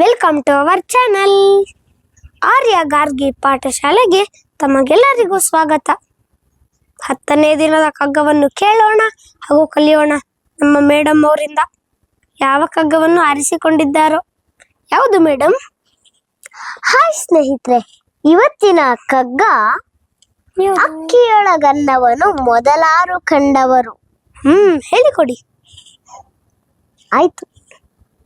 Welcome to our channel Arya Gargi ಪಾಠಶಾಲೆಗೆ ತಮಗೆಲ್ಲರಿಗೂ ಸ್ವಾಗತ. ಹತ್ತನೇ ದಿನದ ಕಗ್ಗವನ್ನು ಕೇಳೋಣ ಹಾಗೂ ಕಲಿಯೋಣ ನಮ್ಮ ಮೇಡಮ್ ಅವರಿಂದ. ಯಾವ ಕಗ್ಗವನ್ನು ಆರಿಸಿಕೊಂಡಿದ್ದಾರೋ? ಯಾವುದು ಮೇಡಮ್ ಹಾಯ್ ಸ್ನೇಹಿತರೆ ಇವತ್ತಿನ ಕಗ್ಗ ಅಕ್ಕಿಯೊಳಗನ್ನವನು ಮೊದಲಾರು ಕಂಡವರು. ಹ್ಮ್ ಹೇಳಿಕೊಡಿ. ಆಯ್ತು.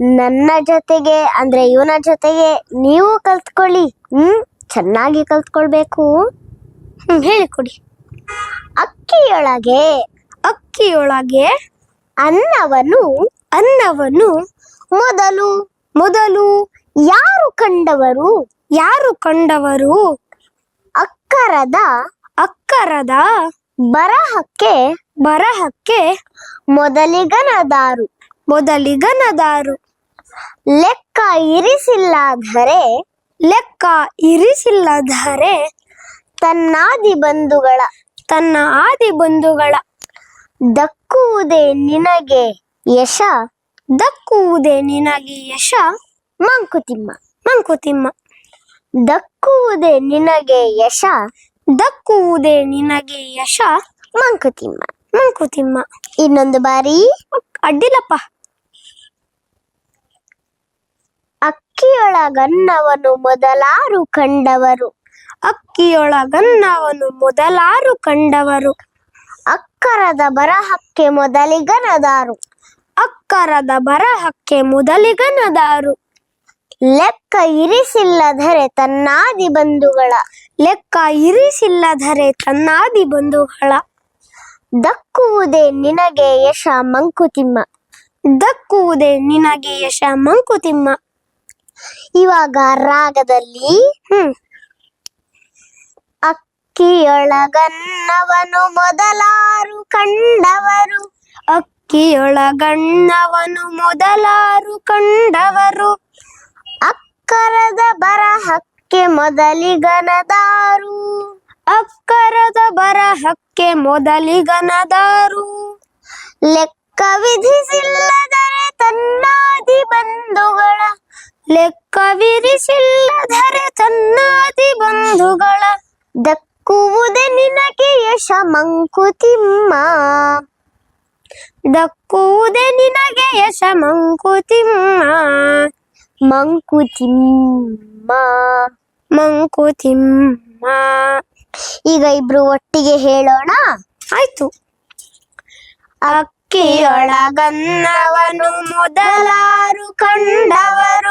ನನ್ನ ಜೊತೆಗೆ ಅಂದ್ರೆ ಇವನ ಜೊತೆಗೆ ನೀವು ಕಲ್ತ್ಕೊಳ್ಳಿ. ಹ್ಮ್? ಚೆನ್ನಾಗಿ ಕಲ್ತ್ಕೊಳ್ಬೇಕು. ಹ್ಮ್ ಹೇಳಿಕೊಡಿ ಅಕ್ಕಿಯೊಳಗೆ ಅಕ್ಕಿಯೊಳಗೆ ಅನ್ನವನ್ನು ಅನ್ನವನ್ನು ಮೊದಲು ಮೊದಲು ಯಾರು ಕಂಡವರು? ಯಾರು ಕಂಡವರು? ಅಕ್ಕರದ ಅಕ್ಕರದ ಬರಹಕ್ಕೆ ಬರಹಕ್ಕೆ ಮೊದಲಿಗನದಾರು. ಮೊದಲಿಗನದಾರು. ಲೆಕ್ಕ ಇರಿಸಿಲ್ಲಾದರೆ ಲೆಕ್ಕ ಇರಿಸಿಲ್ಲಾದರೆ ತನ್ನಾದಿ ಬಂಧುಗಳ ತನ್ನ ಆದಿ ಬಂಧುಗಳ. ದಕ್ಕುವುದೇ ನಿನಗೆ ಯಶ ದಕ್ಕುವುದೇ ನಿನಗೆ ಯಶ. ಮಂಕುತಿಮ್ಮ ಮಂಕುತಿಮ್ಮ. ದಕ್ಕುವುದೇ ನಿನಗೆ ಯಶ ದಕ್ಕುವುದೇ ನಿನಗೆ ಯಶ. ಮಂಕುತಿಮ್ಮ ಮಂಕುತಿಮ್ಮ. ಇನ್ನೊಂದು ಬಾರಿ. ಅಡ್ಡಿಲ್ಲಪ್ಪ. ಅಕ್ಕಿಯೊಳಗನ್ನವನು ಮೊದಲಾರು ಕಂಡವರು. ಅಕ್ಕಿಯೊಳಗನ್ನವನು ಮೊದಲಾರು ಕಂಡವರು. ಅಕ್ಕರದ ಬರಹಕ್ಕೆ ಮೊದಲಿಗನದಾರು. ಅಕ್ಕರದ ಬರಹಕ್ಕೆ ಮೊದಲಿಗನದಾರು. ಲೆಕ್ಕ ಇರಿಸಿಲ್ಲದರೆ ತನ್ನಾದಿ ಬಂಧುಗಳ. ಲೆಕ್ಕ ಇರಿಸಿಲ್ಲದರೆ ತನ್ನಾದಿ ಬಂಧುಗಳ. ದಕ್ಕುವುದೇ ನಿನಗೆ ಯಶ ಮಂಕುತಿಮ್ಮ. ದಕ್ಕುವುದೇ ನಿನಗೆ ಯಶ ಮಂಕುತಿಮ್ಮ. ಇವಾಗ ರಾಗದಲ್ಲಿ ಹ್ಮ್. ಅಕ್ಕಿಯೊಳಗನ್ನವನು ಮೊದಲಾರು ಕಂಡವರು. ಅಕ್ಕಿಯೊಳಗಣ್ಣವನು ಮೊದಲಾರು ಕಂಡವರು. ಅಕ್ಕರದ ಬರಹಕ್ಕೆ ಮೊದಲಿಗನದಾರು. ಅಕ್ಕರದ ಬರಹಕ್ಕೆ ಮೊದಲಿಗನದಾರು. ಲೆಕ್ಕ ವಿಧಿಸಿಲ್ಲದರೆ ತನ್ನಾದಿ ಬಂಧುಗಳ ಲೆಕ್ಕವಿರಿಸಿಲ್ಲದರೆ ತನ್ನಾದಿ ಬಂಧುಗಳ ದಕ್ಕುವುದೇ ನಿನಗೆ ಯಶ ಮಂಕುತಿಮ್ಮ. ದಕ್ಕುವುದೇ ನಿನಗೆ ಯಶ ಮಂಕುತಿಮ್ಮ. ಮಂಕುತಿಮ್ಮ. ಮಂಕುತಿಮ್ಮ. ಈಗ ಇಬ್ರು ಒಟ್ಟಿಗೆ ಹೇಳೋಣ? ಆಯ್ತು. ಅಕ್ಕಿಯೊಳಗನ್ನವನು ಮೊದಲಾರು ಕಂಡವರು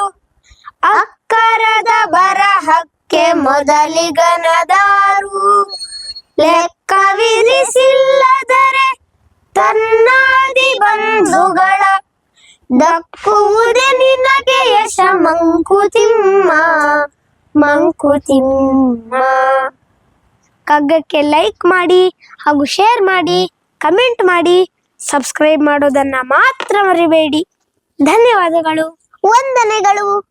ಅಕ್ಕರದ ಬರಹಕ್ಕೆ ಮೊದಲಿಗನದಾರು. ಲೆಕ್ಕವಿರಿಸಿಲ್ಲದರೆ ತನ್ನಾದಿ ಬಂಧುಗಳ ದಕ್ಕುವುದೇ ನಿನಗೆ ಯಶ ಮಂಕುತಿಮ್ಮ ಮಂಕುತಿಮ್ಮ. ಕಗ್ಗಕ್ಕೆ ಲೈಕ್ ಮಾಡಿ ಹಾಗೂ ಶೇರ್ ಮಾಡಿ, ಕಮೆಂಟ್ ಮಾಡಿ, ಸಬ್ಸ್ಕ್ರೈಬ್ ಮಾಡೋದನ್ನ ಮಾತ್ರ ಮರಿಬೇಡಿ. ಧನ್ಯವಾದಗಳು. ವಂದನೆಗಳು.